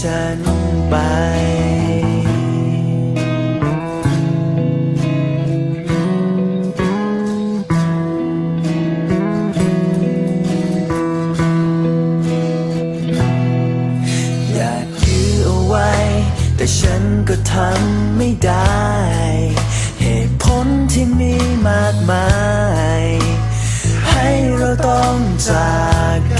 ฉันไป อยากยื้อเอาไว้ แต่ฉันก็ทำไม่ได้ เหตุผลที่มีมากมาย ให้เราต้องจาก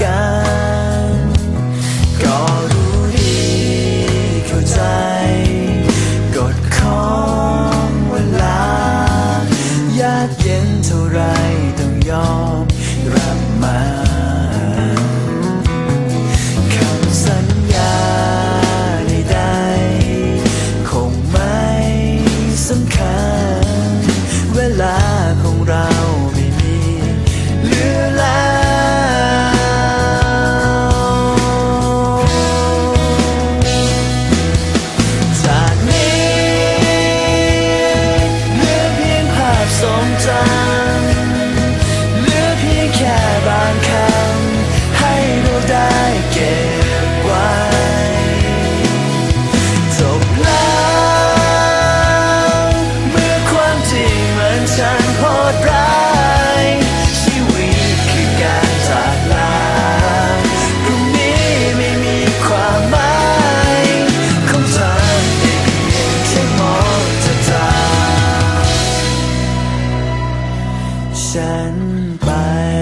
กัน time. my